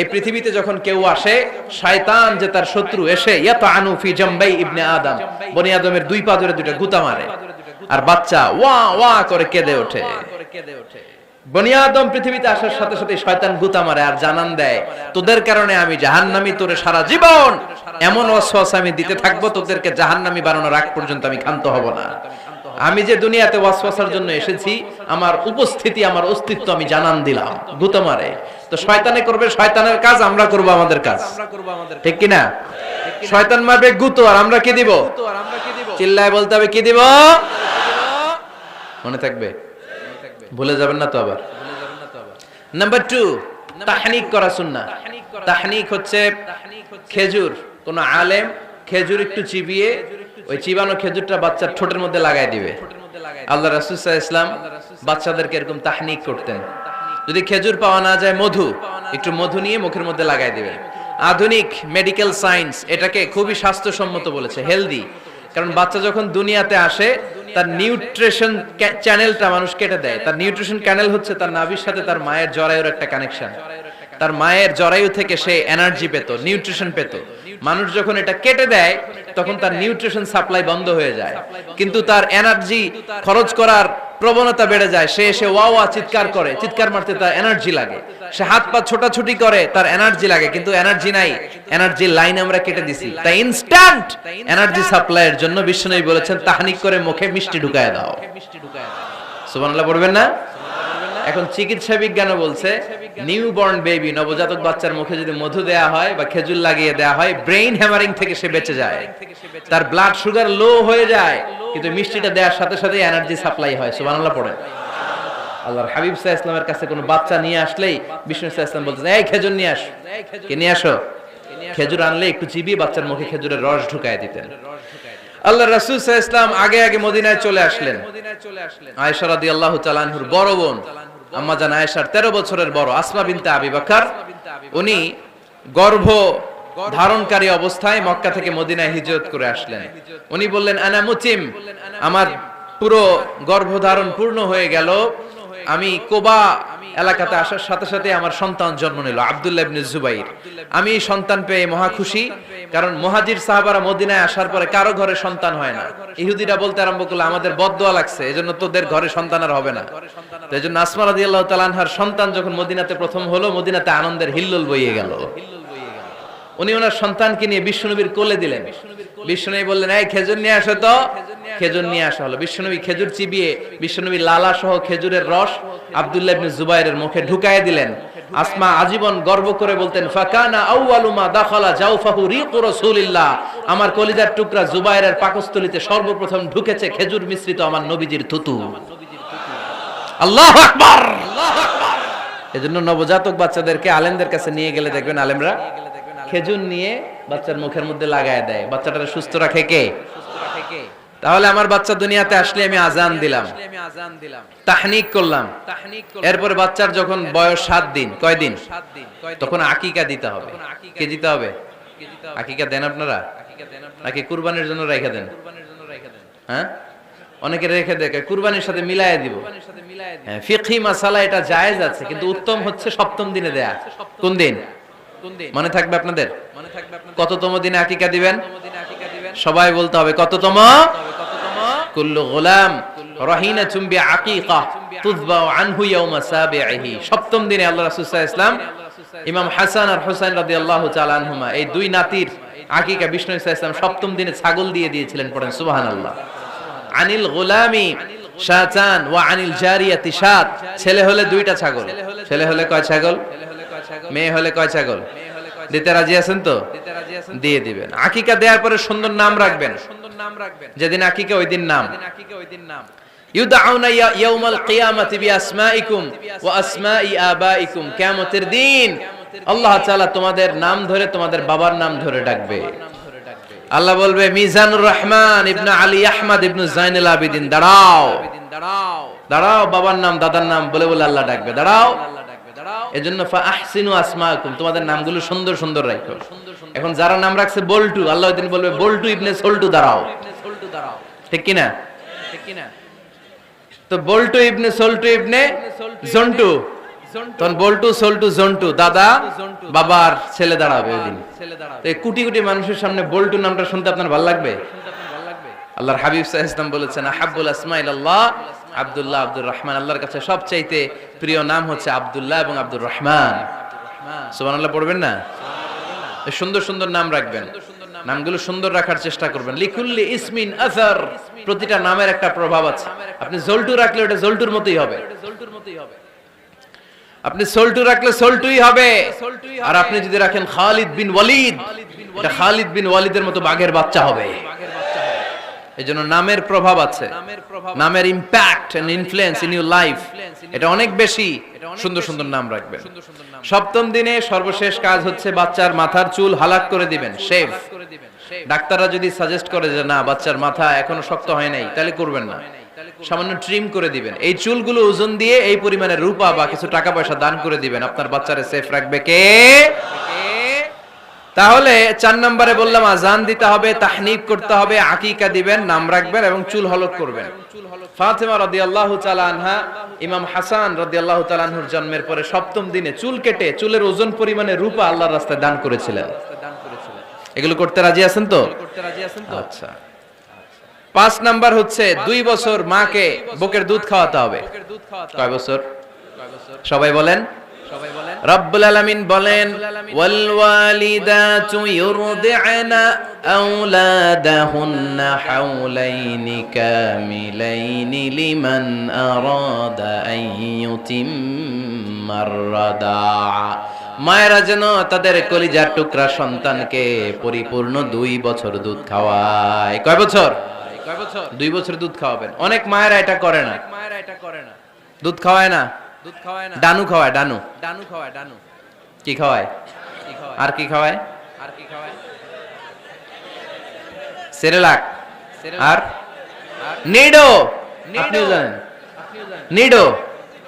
এই পৃথিবীতে যখন কেউ আসে, শয়তান যে তার শত্রু এসে ইয়াত আনুফি জাম্বাই ইবনে আদম। বনি আদমের দুই পা ধরে দুইটা গুতা মারে। আর বাচ্চা ওয়া ওয়া করে কেঁদে ওঠে। বনি আদম পৃথিবীতে আসার সাথে সাথে শয়তান গুতা মারে আর জানান দেয়, তোদের কারণে আমি জাহান্নামি, তোরে সারা জীবন এমন ওয়াসওয়াস আমি দিতে থাকব, তোদেরকে জাহান্নামি বানানোর আগ পর্যন্ত আমি ক্ষান্ত হব না। আমি যে দুনিয়াতে ওয়াসওয়াসার জন্য এসেছি, আমার উপস্থিতি, আমার অস্তিত্ব আমি জানান দিলাম। গুতা মারে। তো শয়তানে করবে, শয়তানের কাজ, আমরা করব আমাদের কাজ। ঠিক কি না শয়তান মারবে গুতো, আর আমরা কি দিব? চিল্লায় বলতে হবে, কি দিব? মনে থাকবে? ভুলে যাবেন না তো আবার। নাম্বার টু তাহনিক করা সুন্না। তাহনিক হচ্ছে খেজুর, কোন আলেম খেজুর একটু চিবিয়ে ওই চিবানো খেজুরটা বাচ্চার ঠোঁটের মধ্যে লাগাই দিবে। আল্লাহ রাসুসাহ ইসলাম বাচ্চাদেরকে এরকম তাহনিক করতেন। যদি খেজুর পাওয়া না যায়, মধু, একটু মধু নিয়ে মুখের মধ্যে লাগাই দিবে। আধুনিক মেডিকেল সায়েন্স এটাকে খুবই স্বাস্থ্যসম্মত বলেছে, হেলদি। কারণ বাচ্চা যখন দুনিয়াতে আসে, তার নিউট্রিশন চ্যানেলটা মানুষ কেটে দেয়। তার নিউট্রিশন চ্যানেল হচ্ছে তার নাভির সাথে তার মায়ের জরায়ুর একটা কানেকশন। তার মায়ের জরায়ু থেকে সে এনার্জি পেত নিউট্রিশন পেত। মানুষ যখন এটা কেটে দেয়, তখন তার নিউট্রিশন সাপ্লাই বন্ধ হয়ে যায়। কিন্তু তার এনার্জি খরচ করার প্রবণতা বেড়ে যায়। সে এসে ওয়া চিৎকার করে, চিৎকার মারতে তার এনার্জি লাগে। সে হাত পা ছোটাছুটি করে, তার এনার্জি লাগে, কিন্তু এনার্জি নাই। এনার্জি লাইন আমরা কেটে দিছি। তাই ইনস্ট্যান্ট এনার্জি সাপ্লাইয়ের জন্য বিশ্বনবী বলেছেন, তাহানিক করে মুখে মিষ্টি ঢুকায় দাও। সুবহানাল্লাহ, পড়বেন না? এখন চিকিৎসা বিজ্ঞানও বলছে নিউ বর্ন বেবি নবজাতক বাচ্চার মুখে যদি মধু দেয়া হয় বা খেজুর লাগিয়ে দেয়া হয় ব্রেইন হ্যামারিং থেকে সে বেঁচে যায়। তার ব্লাড সুগার লো হয়ে যায়, কিন্তু মিষ্টিটা দেওয়ার সাথে সাথে এনার্জি সাপ্লাই হয়। সুবহানাল্লাহ পড়েন। আল্লাহর হাবিব সাহা ইসলামের কাছে কোনো বাচ্চা নিয়ে আসলেই বিষ্ণু সাহা ইসলাম বলতেন এই খেজুর নিয়ে আস। কে নিয়ে আসো? খেজুর আনলে একটু চিবিয়ে বাচ্চার মুখে খেজুরের রস ঢুকায় দিতেন। আল্লাহ রাসূল সাহা ইসলাম আগে আগে মদিনায় চলে আসলেন। আয়েশা রাদিয়াল্লাহু তাআলা আনহুর বড় বোন। আম্মা জান আয়েশার 13 বছরের বড় আসমা বিনতে আবি বকর, উনি গর্ভ ধারণকারী অবস্থায় মক্কা থেকে মদিনায় হিজরত করে আসলেন। উনি বললেন, আনা মুতিম, আমার পুরো গর্ভধারণ পূর্ণ হয়ে গেল। আমি কোবা এলাকাতে আসার সাথে সাথে আমার সন্তান জন্ম নিল, আবদুল্লাহ ইবনে জুবাইর। আমি এই সন্তান পেয়ে মহা খুশি, কারণ মহাজির সাহাবারা মদিনায় আসার পরে কারও ঘরে সন্তান হয় না। ইহুদিরা বলতে আরম্ভ করল, আমাদের বদদোয়া লাগছে, এজন্য তোদের ঘরে সন্তান আর হবে না। তো এজন্য আসমা রাদিয়াল্লাহু তাআলা আনহার সন্তান যখন মদিনাতে প্রথম হলো, মদিনাতে আনন্দের হিল্লোল বইয়ে গেল। উনি ওনার সন্তানকে নিয়ে বিশ্বনবীর কোলে দিলেন। বিশ্বনবী বললেন, এই খেজুর নিয়ে আসো তো। খেজুর নিয়ে আসা হলো। বিশ্বনবী খেজুর চিবিয়ে বিশ্বনবী লালা সহ খেজুরের রস আব্দুল্লাহ ইবনে জুবাইরের মুখে ঢুকায় দিলেন। আসমা আজীবন গর্ব করে বলতেন, ফাকানা আউয়ালু মা দাখালা জাওফাহু রিকু রাসূলিল্লাহ। আমার কলিজার টুকরা জুবাইরের পাকস্থলিতে সর্বপ্রথম ঢুকেছে খেজুর মিশ্রিত আমার নবীজির থুতু। আল্লাহু আকবার! আল্লাহু আকবার! এজন্য নবজাতক বাচ্চাদেরকে আলেমদের কাছে নিয়ে গেলে দেখবেন আলেমরা খেজুর নিয়ে বাচ্চার মুখের মধ্যে লাগায় দেয়। বাচ্চাটাকে সুস্থ রাখে কে? তাহলে আমার বাচ্চা দুনিয়াতে আসলে আমি আজান দিলাম। তাহনিক করলাম। এরপরে বাচ্চার যখন বয়স সাত দিন কয় দিন? তখন আকিকা দিতে হবে। কে দিতে হবে? আকিকা দেন আপনারা? নাকি কুরবানির জন্য রেখে দেন? হ্যাঁ? অনেকে রেখে দেখে কুরবানির সাথে মিলায় দিব। হ্যাঁ, ফিকহি মাসালা এটা জায়েজ আছে কিন্তু উত্তম হচ্ছে সপ্তম দিনে দেয়া। কোন দিন? মনে থাকবে আপনাদের? কততম দিনে আকিকা দিবেন? সবাই বলতে হবে কততম? কুল্লু গোলাম রহিনা চুম্বি আকিকা তুজবা আনহু ইয়াউমা সাবিহি সপ্তম দিনে আল্লাহ রাসূল সাল্লাল্লাহু আলাইহি ইমাম হাসান আর হুসাইন রাদিয়াল্লাহু তাআলা আনহুমা এই দুই নাতির আকিকা বিষ্ণু আলাইহি সপ্তম দিনে ছাগল দিয়ে দিয়েছিলেন পড়েন সুবহানাল্লাহ। আনিল গোলামি ওয়া আনিল জারিয়াতি সাত। ছেলে হলে দুইটা ছাগল। ছেলে হলে কয় ছাগল। মেয়ে হলে কয় ছাগল? দিতে রাজি আছেন তো? দিয়ে দিবেন। আকিকা দেওয়ার পরে সুন্দর নাম রাখবেন। যেদিন আকিকা ওই দিন নাম। ইউদাউনা ইয়াউমাল কিয়ামাতি বিআসমাইকুম ওয়া আসমাই আবাইকুম কিয়ামতের দিন আল্লাহ তাআলা তোমাদের নাম ধরে তোমাদের বাবার নাম ধরে ডাকবে। আল্লাহ বলবে মিজানুর রহমান ইবনে আলী আহমদ ইবনে জাইনুল আবিদিন দাঁড়াও। দাঁড়াও। বাবার নাম দাদার নাম বলে বলে আল্লাহ ডাকবে। দাঁড়াও। এজন্য আহসিনু আসমাকুম তোমাদের নামগুলো সুন্দর সুন্দর রাখো এখন যারা নাম রাখছে বল্টু আল্লাহ দিন বলবে বল্টু ইবনে সল্টু দাঁড়াও। ঠিক কিনা? ঠিক কিনা? তো বল্টু ইবনে সল্টু ইবনে জন্টু। তখন বল্টু সোল্টু জন্টু দাদা বাবার ছেলে দাঁড়াবে ওই দিন। তো কোটি কোটি মানুষের সামনে বল্টু নামটা শুনতে আপনার ভালো লাগবে? আল্লাহর হাবিব সাহ ইসলাম বলেছেন আহাবুল আসমাইল আল্লাহ আব্দুল্লাহ আব্দুর রহমান, আল্লাহর কাছে সবচাইতে প্রিয় নাম হচ্ছে আব্দুল্লাহ এবং আব্দুর রহমান। সুবান আল্লাহ পড়বেন না? সুন্দর সুন্দর নাম রাখবেন। নামগুলো সুন্দর রাখার চেষ্টা করবেন। লিকুল্লি ইসমিন আসার প্রতিটা নামের একটা প্রভাব আছে। আপনি জল্টু রাখলে ওটা জল্টুর মতোই হবে। আপনি সল্টু রাখলে সল্টুই হবে। আর আপনি যদি রাখেন খালিদ বিন ওয়ালিদ খালিদ বিন ওয়ালিদের মতো বাঘের বাচ্চা হবে। এই জন্য নামের প্রভাব আছে। নামের impact and influence in your life এটা অনেক বেশি সুন্দর সুন্দর নাম রাখবেন। সপ্তম দিনে সর্বশেষ কাজ হচ্ছে বাচ্চার মাথার চুল হালাক করে দিবেন শেভ ডাক্তাররা যদি সাজেস্ট করে যে না বাচ্চার মাথা এখনও শক্ত হয় নাই তাহলে করবেন না। সামান্য ট্রিম করে দিবেন। এই চুলগুলো ওজন দিয়ে এই পরিমাণে রূপা বা কিছু টাকা পয়সা দান করে দিবেন। আপনার বাচ্চারে সেফ রাখবে কে? তাহলে চার নম্বরে বললাম, আজান দিতে হবে, তাহনিক করতে হবে, আকিকা দিবেন, নাম রাখবেন এবং চুল হলক করবেন। ফাতেমা রাদিয়াল্লাহু তাআলা আনহা, ইমাম হাসান রাদিয়াল্লাহু তাআলা আনহুর জন্মের পরে সপ্তম দিনে চুল কেটে, চুলের ওজন পরিমাণে রূপা আল্লাহর রাস্তায় দান করেছিলেন। এগুলো করতে রাজি আছেন তো? আচ্ছা। পাঁচ নাম্বার হচ্ছে, দুই বছর মাকে বুকের দুধ খাওয়াতে হবে। কয় বছর? সবাই বলেন রব্বুল আলামিন বলেন ওয়াল ওয়ালিদাতু ইউরদি'না আওলাদাহুন্না হাওলাইনি কামিলাইনি লিমান আরাদা আন ইউতিম্মার রাদা'a মায়েরা যেন তাদের কলিজার টুকরা সন্তানকে পরিপূর্ণ দুই বছর দুধ খাওয়ায়। কয় বছর? কয় বছর? দুই বছর দুধ খাওয়াবেন। অনেক মায়েরা এটা করে না। মায়েরা এটা করে না। দুধ খাওয়ায় না? দুধ খাওয়ায় না? ডানু খাওয়ায় ডানু। ডানু খাওয়ায় ডানু। কি খাওয়ায়? আর কি খাওয়ায়? আর কি খাওয়ায়? সেরেলাক। আর? নিডো। আপনিও জানেন নিডো।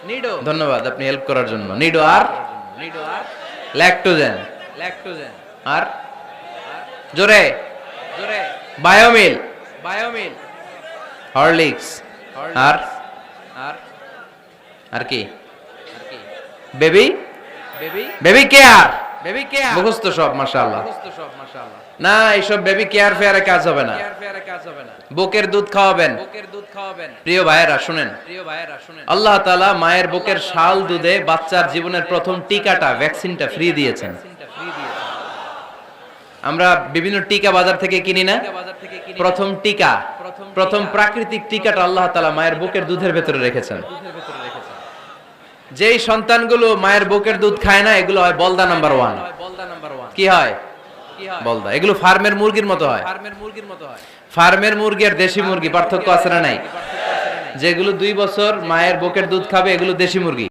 নিডো। ধন্যবাদ আপনি হেল্প করার জন্য। নিডো আর? নিডো আর? ল্যাকটোজেন। ল্যাকটোজেন। আর? জোরে। জোরে। বায়োমিল। বায়োমিল। হরলিক্স। আর? আর? আর কি? Baby baby care baby care মুখস্থ সব মাশাআল্লাহ। সব মাশাআল্লাহ। না এইসব বেবি কেয়ার ফেয়ারে কাজ হবে না। কেয়ার ফেয়ারে কাজ হবে না। বুকের দুধ খাওয়াবেন। বুকের দুধ খাওয়াবেন। প্রিয় ভাইয়েরা শুনেন। প্রিয় ভাইয়েরা শুনেন। আল্লাহ তাআলা মায়ের বুকের শাল দুধে বাচ্চার জীবনের প্রথম টিকাটা ভ্যাকসিনটা ফ্রি দিয়েছেন। আমরা বিভিন্ন টিকা বাজার থেকে কিনি না। প্রথম টিকা প্রথম প্রাকৃতিক টিকাটা আল্লাহ তাআলা মায়ের বুকের দুধের ভেতরে রেখেছেন। যেই সন্তানগুলো মায়ের বুকের দুধ খায় না, এগুলো হয় বলদা নাম্বার ওয়ান কি হয়? বলদা। এগুলো ফার্মের মুরগির মতো হয়। ফার্মের মুরগির মুরগি আর দেশি মুরগি, পার্থক্য আছে না নাই? যেগুলো দুই বছর মায়ের বুকের দুধ খাবে, এগুলো দেশি মুরগি।